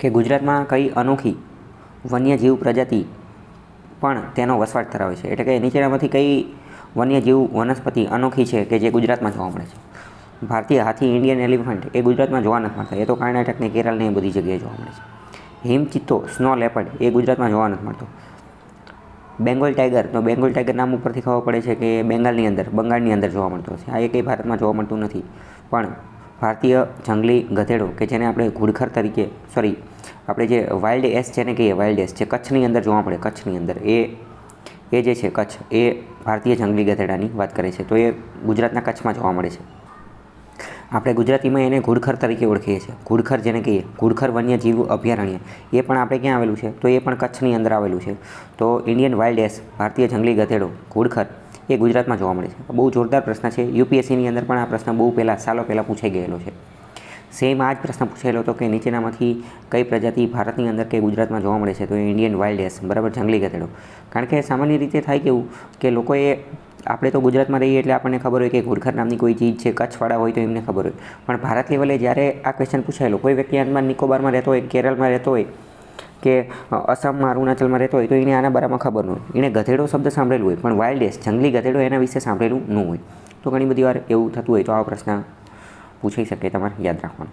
કે ગુજરાતમાં કઈ અનોખી વન્યજીવ પ્રજાતિ પણ તેનો વસવાટ ધરાવે છે. એટલે કે નીચેનામાંથી કઈ વન્યજીવ વનસ્પતિ અનોખી છે કે જે ગુજરાતમાં જોવા મળે છે? ભારતીય હાથી ઇન્ડિયન એલિફન્ટ એ ગુજરાતમાં જોવા નથી મળતા. એ તો કર્ણાટકને કેરળને એ બધી જગ્યાએ જોવા મળે છે. હિમચિત્તો સ્નો લેપર્ડ એ ગુજરાતમાં જોવા નથી મળતો. બેંગોલ ટાઈગર તો બેંગોલ ટાઈગર નામ ઉપરથી ખબર પડે છે કે બેંગાલની અંદર બંગાળની અંદર જોવા મળતો છે આ એકેય ભારતમાં જોવા મળતું નથી. પણ ભારતીય જંગલી ગધેડો કે જેને આપણે ઘુડખર તરીકે સોરી આપણે જે વાઇલ્ડ એસ જેને કહીએ વાઇલ્ડ એસ જે કચ્છની અંદર જોવા મળે, કચ્છની અંદર. એ એ જે છે કચ્છ, એ ભારતીય જંગલી ગધેડાની વાત કરે છે. તો એ ગુજરાતના કચ્છમાં જોવા મળે છે. આપણે ગુજરાતીમાં એને ઘુડખર તરીકે ઓળખીએ છીએ. ઘુડખર જેને કહીએ, ઘુડખર વન્યજીવ અભયારણ્ય. એ પણ આપણે ક્યાં આવેલું છે? તો એ પણ કચ્છની અંદર આવેલું છે. તો ઇન્ડિયન વાઇલ્ડ એસ ભારતીય જંગલી ગધેડો, ઘુડખર એ ગુજરાતમાં જોવા મળે છે. બહુ જોરદાર પ્રશ્ન છે. યુપીએસસીની અંદર પણ આ પ્રશ્ન બહુ પહેલાં, સાલો પહેલાં પૂછાઈ ગયેલો છે. સેમ આ જ પ્રશ્ન પૂછાયેલો હતો કે નીચેનામાંથી કઈ પ્રજાતિ ભારતની અંદર કે ગુજરાતમાં જોવા મળે છે. તો ઇન્ડિયન વાઇલ્ડ એસ બરાબર, જંગલી ગધેડો. કારણ કે સામાન્ય રીતે થાય કેવું કે લોકોએ, આપણે તો ગુજરાતમાં રહીએ એટલે આપણને ખબર હોય કે ઘુડખર નામની કોઈ ચીજ છે, કચ્છવાળા હોય તો એમને ખબર હોય. પણ ભારત લેવલે જ્યારે આ ક્વેશ્ચન પૂછાયેલો, કોઈ વ્યક્તિ આંદમાન નિકોબારમાં રહેતો હોય, કેરળમાં રહેતો હોય કે અસમમાં અરુણાચલમાં રહેતો હોય તો એને આના બારામાં ખબર ન હોય. એણે ગધેડો શબ્દ સાંભળેલું હોય, પણ વાઇલ્ડ જંગલી ગધેડો એના વિશે સાંભળેલું ન હોય. તો ઘણી બધી વાર એવું થતું હોય તો આવા પ્રશ્ન પૂછાઈ શકે તમારે યાદ રાખવાનો.